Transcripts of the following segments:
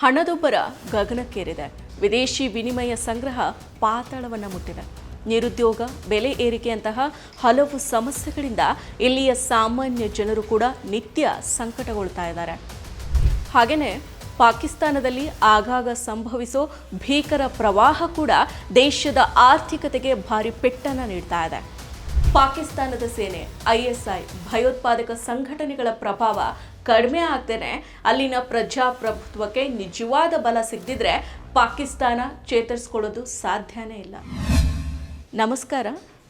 ಹಣದುಬ್ಬರ ಗಗನಕ್ಕೇರಿದೆ. ವಿದೇಶಿ ವಿನಿಮಯ ಸಂಗ್ರಹ ಪಾತಾಳವನ್ನು ಮುಟ್ಟಿದೆ. ನಿರುದ್ಯೋಗ, ಬೆಲೆ ಏರಿಕೆಯಂತಹ ಹಲವು ಸಮಸ್ಯೆಗಳಿಂದ ಇಲ್ಲಿಯ ಸಾಮಾನ್ಯ ಜನರು ಕೂಡ ನಿತ್ಯ ಸಂಕಟಗೊಳ್ತಾ ಇದ್ದಾರೆ. ಹಾಗೆಯೇ ಪಾಕಿಸ್ತಾನದಲ್ಲಿ ಆಗಾಗ ಸಂಭವಿಸೋ ಭೀಕರ ಪ್ರವಾಹ ಕೂಡ ದೇಶದ ಆರ್ಥಿಕತೆಗೆ ಭಾರಿ ಪೆಟ್ಟನ್ನು ನೀಡ್ತಾ ಇದೆ. ಪಾಕಿಸ್ತಾನದ ಸೇನೆ, ಐಎಸ್ಐ ಭಯೋತ್ಪಾದಕ ಸಂಘಟನೆಗಳ ಪ್ರಭಾವ ಕಡಿಮೆ ಆಗ್ದೇನೆ ಅಲ್ಲಿನ ಪ್ರಜಾಪ್ರಭುತ್ವಕ್ಕೆ ನಿಜವಾದ ಬಲ ಸಿಗದಿದ್ರೆ ಪಾಕಿಸ್ತಾನ ಚೇತರಿಸ್ಕೊಳ್ಳೋದು ಸಾಧ್ಯನೇ ಇಲ್ಲ. ನಮಸ್ಕಾರ.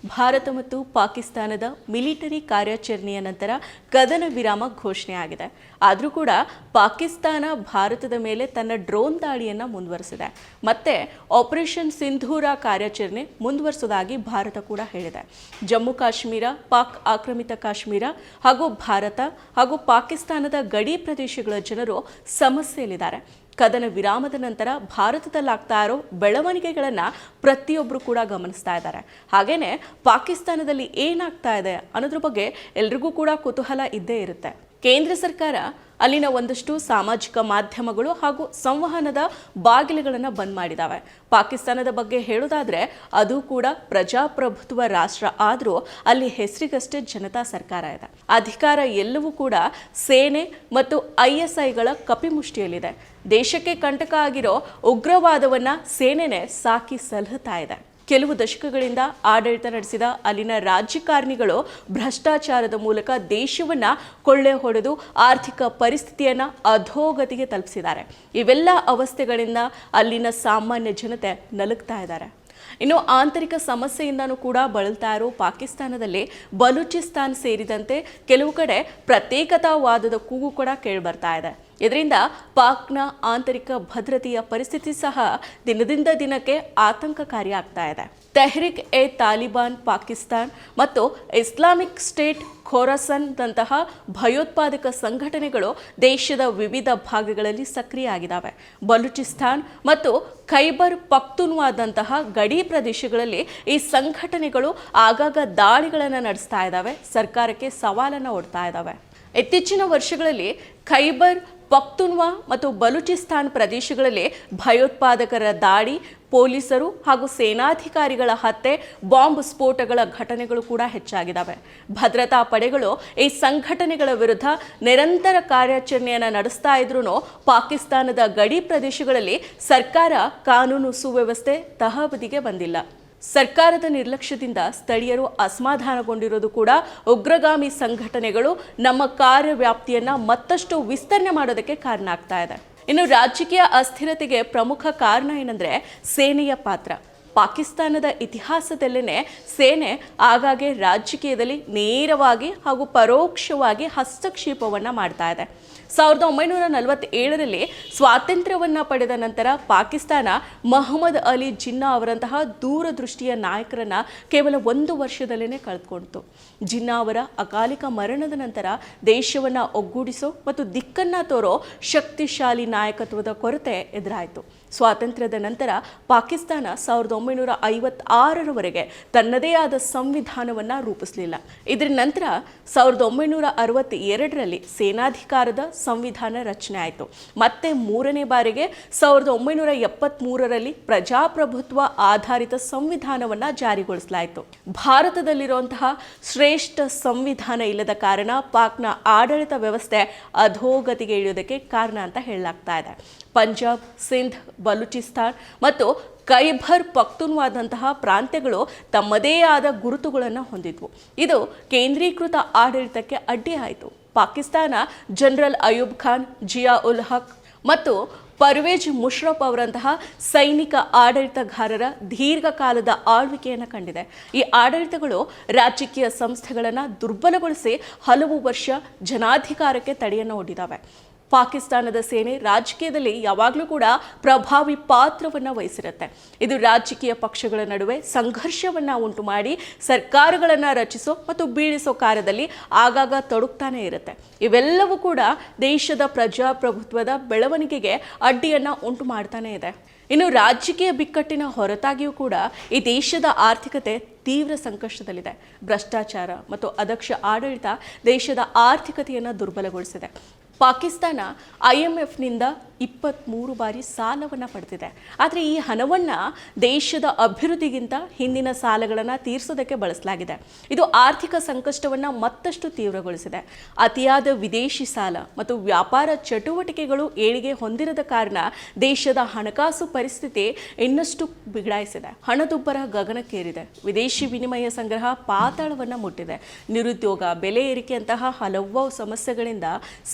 ಭಾರತ ಮತ್ತು ಪಾಕಿಸ್ತಾನದ ಮಿಲಿಟರಿ ಕಾರ್ಯಾಚರಣೆಯ ನಂತರ ಕದನ ವಿರಾಮ ಘೋಷಣೆ ಆಗಿದೆ. ಆದರೂ ಕೂಡ ಪಾಕಿಸ್ತಾನ ಭಾರತದ ಮೇಲೆ ತನ್ನ ಡ್ರೋನ್ ದಾಳಿಯನ್ನು ಮುಂದುವರೆಸಿದೆ. ಮತ್ತೆ ಆಪರೇಷನ್ ಸಿಂಧೂರ ಕಾರ್ಯಾಚರಣೆ ಮುಂದುವರಿಸೋದಾಗಿ ಭಾರತ ಕೂಡ ಹೇಳಿದೆ. ಜಮ್ಮು ಕಾಶ್ಮೀರ, ಪಾಕ್ ಆಕ್ರಮಿತ ಕಾಶ್ಮೀರ ಹಾಗೂ ಭಾರತ ಹಾಗೂ ಪಾಕಿಸ್ತಾನದ ಗಡಿ ಪ್ರದೇಶಗಳ ಜನರು ಸಮಸ್ಯೆಯಲ್ಲಿದ್ದಾರೆ. ಕದನ ವಿರಾಮದ ನಂತರ ಭಾರತದಲ್ಲಾಗ್ತಾ ಇರೋ ಬೆಳವಣಿಗೆಗಳನ್ನು ಪ್ರತಿಯೊಬ್ಬರು ಕೂಡ ಗಮನಿಸ್ತಾ ಇದ್ದಾರೆ. ಹಾಗೇನೆ ಪಾಕಿಸ್ತಾನದಲ್ಲಿ ಏನಾಗ್ತಾ ಇದೆ ಅನ್ನೋದ್ರ ಬಗ್ಗೆ ಎಲ್ರಿಗೂ ಕೂಡ ಕುತೂಹಲ ಇದ್ದೇ ಇರುತ್ತೆ. ಕೇಂದ್ರ ಸರ್ಕಾರ ಅಲ್ಲಿನ ಒಂದಷ್ಟು ಸಾಮಾಜಿಕ ಮಾಧ್ಯಮಗಳು ಹಾಗೂ ಸಂವಹನದ ಬಾಗಿಲುಗಳನ್ನು ಬಂದ್ ಮಾಡಿದಾವೆ. ಪಾಕಿಸ್ತಾನದ ಬಗ್ಗೆ ಹೇಳೋದಾದರೆ ಅದು ಕೂಡ ಪ್ರಜಾಪ್ರಭುತ್ವ ರಾಷ್ಟ್ರ ಆದರೂ ಅಲ್ಲಿ ಹೆಸರಿಗಷ್ಟೇ ಜನತಾ ಸರ್ಕಾರ ಇದೆ. ಅಧಿಕಾರ ಎಲ್ಲವೂ ಕೂಡ ಸೇನೆ ಮತ್ತು ಐ ಎಸ್ ಐಗಳ ಕಪಿಮುಷ್ಟಿಯಲ್ಲಿದೆ. ದೇಶಕ್ಕೆ ಕಂಟಕ ಆಗಿರೋ ಉಗ್ರವಾದವನ್ನು ಸೇನೆನೇ ಸಾಕಿ ಸಲಹುತ್ತಾ ಇದೆ. ಕೆಲವು ದಶಕಗಳಿಂದ ಆಡಳಿತ ನಡೆಸಿದ ಅಲ್ಲಿನ ರಾಜಕಾರಣಿಗಳು ಭ್ರಷ್ಟಾಚಾರದ ಮೂಲಕ ದೇಶವನ್ನ ಕೊಳ್ಳೆ ಹೊಡೆದು ಆರ್ಥಿಕ ಪರಿಸ್ಥಿತಿಯನ್ನ ಅಧೋಗತಿಗೆ ತಲುಪಿಸಿದ್ದಾರೆ. ಇವೆಲ್ಲ ಅವಸ್ಥೆಗಳಿಂದ ಅಲ್ಲಿನ ಸಾಮಾನ್ಯ ಜನತೆ ನಲುಗ್ತಾ ಇದ್ದಾರೆ. ಇನ್ನು ಆಂತರಿಕ ಸಮಸ್ಯೆಯಿಂದನೂ ಕೂಡ ಬಳಲ್ತಾ ಇರೋ ಪಾಕಿಸ್ತಾನದಲ್ಲಿ ಬಲೂಚಿಸ್ತಾನ್ ಸೇರಿದಂತೆ ಕೆಲವು ಕಡೆ ಪ್ರತ್ಯೇಕತಾವಾದದ ಕೂಗು ಕೂಡ ಕೇಳಿಬರ್ತಾ ಇದೆ. ಇದರಿಂದ ಪಾಕ್ನ ಆಂತರಿಕ ಭದ್ರತೆಯ ಪರಿಸ್ಥಿತಿ ಸಹ ದಿನದಿಂದ ದಿನಕ್ಕೆ ಆತಂಕಕಾರಿ ಆಗ್ತಾ ಇದೆ. ತೆಹ್ರಿಕ್ ಎ ತಾಲಿಬಾನ್, ಪಾಕಿಸ್ತಾನ್ ಮತ್ತು ಇಸ್ಲಾಮಿಕ್ ಸ್ಟೇಟ್ ಖೋರಸನ್ದಂತಹ ಭಯೋತ್ಪಾದಕ ಸಂಘಟನೆಗಳು ದೇಶದ ವಿವಿಧ ಭಾಗಗಳಲ್ಲಿ ಸಕ್ರಿಯ ಆಗಿದ್ದಾವೆ ಬಲೂಚಿಸ್ತಾನ್ ಮತ್ತು ಖೈಬರ್ ಪಕ್ತುನ್ವಾದಂತಹ ಗಡಿ ಪ್ರದೇಶಗಳಲ್ಲಿ ಈ ಸಂಘಟನೆಗಳು ಆಗಾಗ ದಾಳಿಗಳನ್ನು ನಡೆಸ್ತಾ ಇದ್ದಾವೆ. ಸರ್ಕಾರಕ್ಕೆ ಸವಾಲನ್ನು ಒಡ್ತಾ ಇದ್ದಾವೆ. ಇತ್ತೀಚಿನ ವರ್ಷಗಳಲ್ಲಿ ಖೈಬರ್ ಪಖ್ತುನ್ವಾ ಮತ್ತು ಬಲೂಚಿಸ್ತಾನ್ ಪ್ರದೇಶಗಳಲ್ಲಿ ಭಯೋತ್ಪಾದಕರ ದಾಳಿ, ಪೊಲೀಸರು ಹಾಗೂ ಸೇನಾಧಿಕಾರಿಗಳ ಹತ್ಯೆ, ಬಾಂಬ್ ಸ್ಫೋಟಗಳ ಘಟನೆಗಳು ಕೂಡ ಹೆಚ್ಚಾಗಿದ್ದಾವೆ. ಭದ್ರತಾ ಪಡೆಗಳು ಈ ಸಂಘಟನೆಗಳ ವಿರುದ್ಧ ನಿರಂತರ ಕಾರ್ಯಾಚರಣೆಯನ್ನು ನಡೆಸ್ತಾ ಇದ್ರೂ ಪಾಕಿಸ್ತಾನದ ಗಡಿ ಪ್ರದೇಶಗಳಲ್ಲಿ ಸರ್ಕಾರ ಕಾನೂನು ಸುವ್ಯವಸ್ಥೆ ತಹಬದಿಗೆ ಬಂದಿಲ್ಲ. ಸರ್ಕಾರದ ನಿರ್ಲಕ್ಷ್ಯದಿಂದ ಸ್ಥಳೀಯರು ಅಸಮಾಧಾನಗೊಂಡಿರೋದು ಕೂಡ ಉಗ್ರಗಾಮಿ ಸಂಘಟನೆಗಳು ನಮ್ಮ ಕಾರ್ಯವ್ಯಾಪ್ತಿಯನ್ನ ಮತ್ತಷ್ಟು ವಿಸ್ತರಣೆ ಮಾಡೋದಕ್ಕೆ ಕಾರಣ ಆಗ್ತಾ ಇದೆ. ಇನ್ನು ರಾಜಕೀಯ ಅಸ್ಥಿರತೆಗೆ ಪ್ರಮುಖ ಕಾರಣ ಏನಂದ್ರೆ ಸೇನೆಯ ಪಾತ್ರ. ಪಾಕಿಸ್ತಾನದ ಇತಿಹಾಸದಲ್ಲೇ ಸೇನೆ ಆಗಾಗ್ಗೆ ರಾಜಕೀಯದಲ್ಲಿ ನೇರವಾಗಿ ಹಾಗೂ ಪರೋಕ್ಷವಾಗಿ ಹಸ್ತಕ್ಷೇಪವನ್ನು ಮಾಡ್ತಾ ಇದೆ. ಸಾವಿರದ ಒಂಬೈನೂರ ನಲವತ್ತೇಳರಲ್ಲಿ ಸ್ವಾತಂತ್ರ್ಯವನ್ನು ಪಡೆದ ನಂತರ ಪಾಕಿಸ್ತಾನ ಮಹಮ್ಮದ್ ಅಲಿ ಜಿನ್ನಾ ಅವರಂತಹ ದೂರದೃಷ್ಟಿಯ ನಾಯಕರನ್ನ ಕೇವಲ ಒಂದು ವರ್ಷದಲ್ಲೇ ಕಳೆದುಕೊಂಡಿತು. ಜಿನ್ನಾ ಅವರ ಅಕಾಲಿಕ ಮರಣದ ನಂತರ ದೇಶವನ್ನು ಒಗ್ಗೂಡಿಸೋ ಮತ್ತು ದಿಕ್ಕನ್ನು ತೋರೋ ಶಕ್ತಿಶಾಲಿ ನಾಯಕತ್ವದ ಕೊರತೆ ಎದುರಾಯಿತು. ಸ್ವಾತಂತ್ರ್ಯದ ನಂತರ ಪಾಕಿಸ್ತಾನ ಸಾವಿರದ ಒಂಬೈನೂರ ಐವತ್ತಾರರವರೆಗೆ ತನ್ನದೇ ಆದ ಸಂವಿಧಾನವನ್ನು ರೂಪಿಸಲಿಲ್ಲ. ಇದರ ನಂತರ ಸಾವಿರದ ಒಂಬೈನೂರ ಅರವತ್ತೆರಡರಲ್ಲಿ ಸೇನಾಧಿಕಾರದ ಸಂವಿಧಾನ ರಚನೆ ಆಯಿತು. ಮತ್ತೆ ಮೂರನೇ ಬಾರಿಗೆ ಸಾವಿರದ ಒಂಬೈನೂರ ಎಪ್ಪತ್ತ್ಮೂರರಲ್ಲಿ ಪ್ರಜಾಪ್ರಭುತ್ವ ಆಧಾರಿತ ಸಂವಿಧಾನವನ್ನು ಜಾರಿಗೊಳಿಸಲಾಯಿತು. ಭಾರತದಲ್ಲಿರುವಂತಹ ಶ್ರೇಷ್ಠ ಸಂವಿಧಾನ ಇಲ್ಲದ ಕಾರಣ ಪಾಕ್ನ ಆಡಳಿತ ವ್ಯವಸ್ಥೆ ಅಧೋಗತಿಗೆ ಇಳಿಯೋದಕ್ಕೆ ಕಾರಣ ಅಂತ ಹೇಳಲಾಗ್ತಾ ಇದೆ. ಪಂಜಾಬ್, ಸಿಂಧ್, ಬಲೂಚಿಸ್ತಾನ್ ಮತ್ತು ಕೈಭರ್ ಪಕ್ತುನ್ವಾದಂತಹ ಪ್ರಾಂತ್ಯಗಳು ತಮ್ಮದೇ ಆದ ಗುರುತುಗಳನ್ನು ಹೊಂದಿದ್ವು. ಇದು ಕೇಂದ್ರೀಕೃತ ಆಡಳಿತಕ್ಕೆ ಅಡ್ಡಿಯಾಯಿತು ಪಾಕಿಸ್ತಾನ ಜನರಲ್ ಅಯೂಬ್ ಖಾನ್, ಜಿಯಾ ಉಲ್ ಹಕ್ ಮತ್ತು ಪರ್ವೇಜ್ ಮುಷ್ರಫ್ ಅವರಂತಹ ಸೈನಿಕ ಆಡಳಿತಗಾರರ ದೀರ್ಘಕಾಲದ ಆಳ್ವಿಕೆಯನ್ನು ಕಂಡಿದೆ. ಈ ಆಡಳಿತಗಳು ರಾಜಕೀಯ ಸಂಸ್ಥೆಗಳನ್ನು ದುರ್ಬಲಗೊಳಿಸಿ ಹಲವು ವರ್ಷ ಜನಾಧಿಕಾರಕ್ಕೆ ತಡೆಯನ್ನು ಒಡ್ಡಿದ್ದಾವೆ ಪಾಕಿಸ್ತಾನದ ಸೇನೆ ರಾಜಕೀಯದಲ್ಲಿ ಯಾವಾಗಲೂ ಕೂಡ ಪ್ರಭಾವಿ ಪಾತ್ರವನ್ನು ವಹಿಸಿರುತ್ತೆ. ಇದು ರಾಜಕೀಯ ಪಕ್ಷಗಳ ನಡುವೆ ಸಂಘರ್ಷವನ್ನು ಉಂಟು ಮಾಡಿ ಸರ್ಕಾರಗಳನ್ನು ರಚಿಸೋ ಮತ್ತು ಬೀಳಿಸೋ ಕಾರ್ಯದಲ್ಲಿ ಆಗಾಗ ತೊಡಗ್ತಾನೆ ಇರುತ್ತೆ. ಇವೆಲ್ಲವೂ ಕೂಡ ದೇಶದ ಪ್ರಜಾಪ್ರಭುತ್ವದ ಬೆಳವಣಿಗೆಗೆ ಅಡ್ಡಿಯನ್ನು ಉಂಟು ಮಾಡ್ತಾನೆ ಇದೆ. ಇನ್ನು ರಾಜಕೀಯ ಬಿಕ್ಕಟ್ಟಿನ ಹೊರತಾಗಿಯೂ ಕೂಡ ಈ ದೇಶದ ಆರ್ಥಿಕತೆ ತೀವ್ರ ಸಂಕಷ್ಟದಲ್ಲಿದೆ. ಭ್ರಷ್ಟಾಚಾರ ಮತ್ತು ಅದಕ್ಷ ಆಡಳಿತ ದೇಶದ ಆರ್ಥಿಕತೆಯನ್ನು ದುರ್ಬಲಗೊಳಿಸಿದೆ. ಪಾಕಿಸ್ತಾನ ಐ ಎಂ ಎಫ್ನಿಂದ ಇಪ್ಪತ್ತ್ಮೂರು ಬಾರಿ ಸಾಲವನ್ನು ಪಡೆದಿದೆ ಆದರೆ ಈ ಹಣವನ್ನು ದೇಶದ ಅಭಿವೃದ್ಧಿಗಿಂತ ಹಿಂದಿನ ಸಾಲಗಳನ್ನು ತೀರಿಸೋದಕ್ಕೆ ಬಳಸಲಾಗಿದೆ. ಇದು ಆರ್ಥಿಕ ಸಂಕಷ್ಟವನ್ನು ಮತ್ತಷ್ಟು ತೀವ್ರಗೊಳಿಸಿದೆ. ಅತಿಯಾದ ವಿದೇಶಿ ಸಾಲ ಮತ್ತು ವ್ಯಾಪಾರ ಚಟುವಟಿಕೆಗಳು ಏಳಿಗೆ ಹೊಂದಿರದ ಕಾರಣ ದೇಶದ ಹಣಕಾಸು ಪರಿಸ್ಥಿತಿ ಇನ್ನಷ್ಟು ಬಿಗಡಾಯಿಸಿದೆ. ಹಣದುಬ್ಬರ ಗಗನಕ್ಕೇರಿದೆ. ವಿದೇಶಿ ವಿನಿಮಯ ಸಂಗ್ರಹ ಪಾತಾಳವನ್ನು ಮುಟ್ಟಿದೆ. ನಿರುದ್ಯೋಗ, ಬೆಲೆ ಏರಿಕೆಯಂತಹ ಹಲವು ಸಮಸ್ಯೆಗಳಿಂದ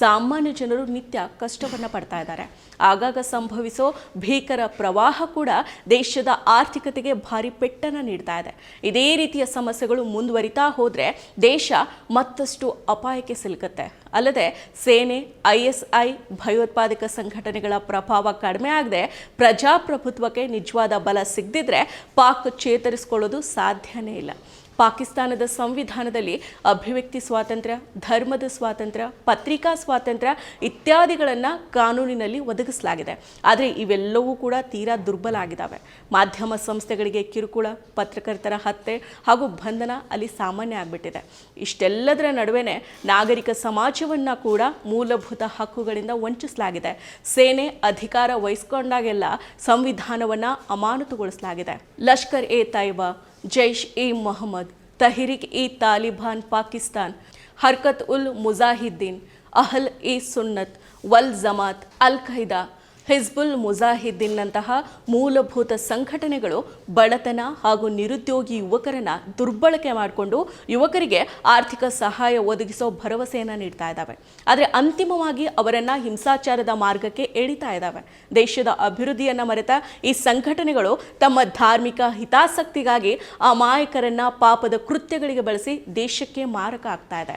ಸಾಮಾನ್ಯ ಜನರು ನಿತ್ಯ ಕಷ್ಟವನ್ನು ಪಡ್ತಾ ಇದ್ದಾರೆ. ಆಗಾಗ ಸಂಭವಿಸೋ ಭೀಕರ ಪ್ರವಾಹ ಕೂಡ ದೇಶದ ಆರ್ಥಿಕತೆಗೆ ಭಾರಿ ಪೆಟ್ಟನ್ನು ನೀಡ್ತಾ ಇದೆ. ಇದೇ ರೀತಿಯ ಸಮಸ್ಯೆಗಳು ಮುಂದುವರಿತಾ ಹೋದರೆ ದೇಶ ಮತ್ತಷ್ಟು ಅಪಾಯಕ್ಕೆ ಸಿಲುಕುತ್ತೆ. ಅಲ್ಲದೆ ಸೇನೆ, ಐ ಎಸ್ ಐ, ಭಯೋತ್ಪಾದಕ ಸಂಘಟನೆಗಳ ಪ್ರಭಾವ ಕಡಿಮೆ ಆಗದೆ ಪ್ರಜಾಪ್ರಭುತ್ವಕ್ಕೆ ನಿಜವಾದ ಬಲ ಸಿಗದಿದ್ರೆ ಪಾಕ್ ಚೇತರಿಸಿಕೊಳ್ಳೋದು ಸಾಧ್ಯನೇ ಇಲ್ಲ. ಪಾಕಿಸ್ತಾನದ ಸಂವಿಧಾನದಲ್ಲಿ ಅಭಿವ್ಯಕ್ತಿ ಸ್ವಾತಂತ್ರ್ಯ, ಧರ್ಮದ ಸ್ವಾತಂತ್ರ್ಯ, ಪತ್ರಿಕಾ ಸ್ವಾತಂತ್ರ್ಯ ಇತ್ಯಾದಿಗಳನ್ನು ಕಾನೂನಿನಲ್ಲಿ ಒದಗಿಸಲಾಗಿದೆ. ಆದರೆ ಇವೆಲ್ಲವೂ ಕೂಡ ತೀರಾ ದುರ್ಬಲ ಆಗಿದ್ದಾವೆ ಮಾಧ್ಯಮ ಸಂಸ್ಥೆಗಳಿಗೆ ಕಿರುಕುಳ, ಪತ್ರಕರ್ತರ ಹತ್ಯೆ ಹಾಗೂ ಬಂಧನ ಅಲ್ಲಿ ಸಾಮಾನ್ಯ ಆಗಿಬಿಟ್ಟಿದೆ. ಇಷ್ಟೆಲ್ಲದರ ನಡುವೆ ನಾಗರಿಕ ಸಮಾಜವನ್ನು ಕೂಡ ಮೂಲಭೂತ ಹಕ್ಕುಗಳಿಂದ ವಂಚಿಸಲಾಗಿದೆ. ಸೇನೆ ಅಧಿಕಾರ ವಹಿಸಿಕೊಂಡಾಗೆಲ್ಲ ಸಂವಿಧಾನವನ್ನು ಅಮಾನತುಗೊಳಿಸಲಾಗಿದೆ. ಲಷ್ಕರ್ ಎ ತೈಬಾ जैश ए मोहम्मद, तहरीक ए तालिबान, पाकिस्तान, हरकत उल मुजाहिदीन, अहल ए सुन्नत, वल जमात अलकैदा ಹಿಜ್ಬುಲ್ ಮುಜಾಹಿದ್ದೀನ್ನಂತಹ ಮೂಲಭೂತ ಸಂಘಟನೆಗಳು ಬಡತನ ಹಾಗೂ ನಿರುದ್ಯೋಗಿ ಯುವಕರನ್ನು ದುರ್ಬಳಕೆ ಮಾಡಿಕೊಂಡು ಯುವಕರಿಗೆ ಆರ್ಥಿಕ ಸಹಾಯ ಒದಗಿಸೋ ಭರವಸೆಯನ್ನು ನೀಡ್ತಾ ಇದ್ದಾವೆ ಆದರೆ ಅಂತಿಮವಾಗಿ ಅವರನ್ನು ಹಿಂಸಾಚಾರದ ಮಾರ್ಗಕ್ಕೆ ಎಳಿತಾ ಇದ್ದಾವೆ ದೇಶದ ಅಭಿವೃದ್ಧಿಯನ್ನು ಮರೆತ ಈ ಸಂಘಟನೆಗಳು ತಮ್ಮ ಧಾರ್ಮಿಕ ಹಿತಾಸಕ್ತಿಗಾಗಿ ಅಮಾಯಕರನ್ನ ಪಾಪದ ಕೃತ್ಯಗಳಿಗೆ ಬಳಸಿ ದೇಶಕ್ಕೆ ಮಾರಕ ಆಗ್ತಾ ಇದೆ.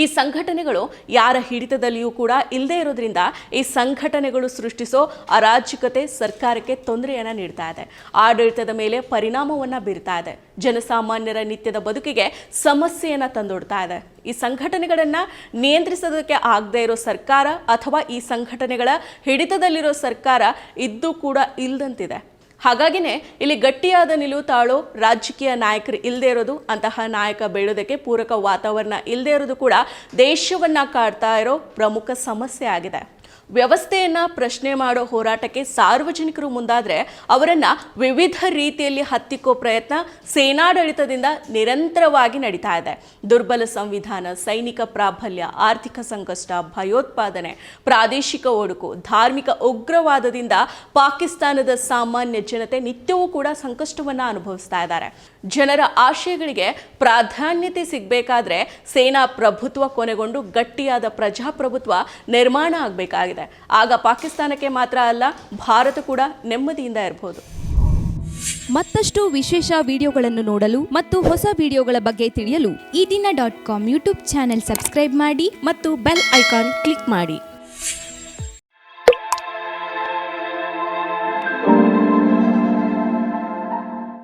ಈ ಸಂಘಟನೆಗಳು ಯಾರ ಹಿಡಿತದಲ್ಲಿಯೂ ಕೂಡ ಇಲ್ಲದೆ ಇರೋದ್ರಿಂದ ಈ ಸಂಘಟನೆಗಳು ಸೃಷ್ಟಿಸೋ ಅರಾಜಕತೆ ಸರ್ಕಾರಕ್ಕೆ ತೊಂದರೆಯನ್ನು ನೀಡ್ತಾ ಇದೆ. ಆಡಳಿತದ ಮೇಲೆ ಪರಿಣಾಮವನ್ನು ಬೀರ್ತಾ ಇದೆ. ಜನಸಾಮಾನ್ಯರ ನಿತ್ಯದ ಬದುಕಿಗೆ ಸಮಸ್ಯೆಯನ್ನು ತಂದೊಡ್ತಾ ಇದೆ. ಈ ಸಂಘಟನೆಗಳನ್ನು ನಿಯಂತ್ರಿಸೋದಕ್ಕೆ ಆಗದೇ ಇರೋ ಸರ್ಕಾರ ಅಥವಾ ಈ ಸಂಘಟನೆಗಳ ಹಿಡಿತದಲ್ಲಿರೋ ಸರ್ಕಾರ ಇದ್ದು ಕೂಡ ಇಲ್ದಂತಿದೆ. ಹಾಗಾಗಿನೇ ಇಲ್ಲಿ ಗಟ್ಟಿಯಾದ ನಿಲುವು ತಾಳೋ ರಾಜಕೀಯ ನಾಯಕರು ಇಲ್ಲದೆ ಇರೋದು, ಅಂತಹ ನಾಯಕ ಬೆಳೆಯೋದಕ್ಕೆ ಪೂರಕ ವಾತಾವರಣ ಇಲ್ಲದೆ ಇರೋದು ಕೂಡ ದೇಶವನ್ನ ಕಾಡ್ತಾ ಇರೋ ಪ್ರಮುಖ ಸಮಸ್ಯೆ ಆಗಿದೆ. ವ್ಯವಸ್ಥೆಯನ್ನ ಪ್ರಶ್ನೆ ಮಾಡೋ ಹೋರಾಟಕ್ಕೆ ಸಾರ್ವಜನಿಕರು ಮುಂದಾದ್ರೆ ಅವರನ್ನು ವಿವಿಧ ರೀತಿಯಲ್ಲಿ ಹತ್ತಿಕ್ಕೋ ಪ್ರಯತ್ನ ಸೇನಾಡಳಿತದಿಂದ ನಿರಂತರವಾಗಿ ನಡೀತಾ ಇದೆ. ದುರ್ಬಲ ಸಂವಿಧಾನ, ಸೈನಿಕ ಪ್ರಾಬಲ್ಯ, ಆರ್ಥಿಕ ಸಂಕಷ್ಟ, ಭಯೋತ್ಪಾದನೆ, ಪ್ರಾದೇಶಿಕ ಒಡುಕು, ಧಾರ್ಮಿಕ ಉಗ್ರವಾದದಿಂದ ಪಾಕಿಸ್ತಾನದ ಸಾಮಾನ್ಯ ಜನತೆ ನಿತ್ಯವೂ ಕೂಡ ಸಂಕಷ್ಟವನ್ನ ಅನುಭವಿಸ್ತಾ ಇದ್ದಾರೆ. ಜನರ ಆಶಯಗಳಿಗೆ ಪ್ರಾಧಾನ್ಯತೆ ಸಿಗಬೇಕಾದ್ರೆ ಸೇನಾ ಪ್ರಭುತ್ವ ಕೊನೆಗೊಂಡು ಗಟ್ಟಿಯಾದ ಪ್ರಜಾಪ್ರಭುತ್ವ ನಿರ್ಮಾಣ ಆಗಬೇಕಾಗಿದೆ. ಆಗ ಪಾಕಿಸ್ತಾನಕ್ಕೆ ಮಾತ್ರ ಅಲ್ಲ, ಭಾರತ ಕೂಡ ನೆಮ್ಮದಿಯಿಂದ ಇರಬಹುದು ಮತ್ತಷ್ಟು ವಿಶೇಷ ವಿಡಿಯೋಗಳನ್ನು ನೋಡಲು ಮತ್ತು ಹೊಸ ವಿಡಿಯೋಗಳ ಬಗ್ಗೆ ತಿಳಿಯಲು Ee Dina dot com YouTube channel subscribe ಮಾಡಿ ಮತ್ತು ಬೆಲ್ ಐಕಾನ್ ಕ್ಲಿಕ್ ಮಾಡಿ.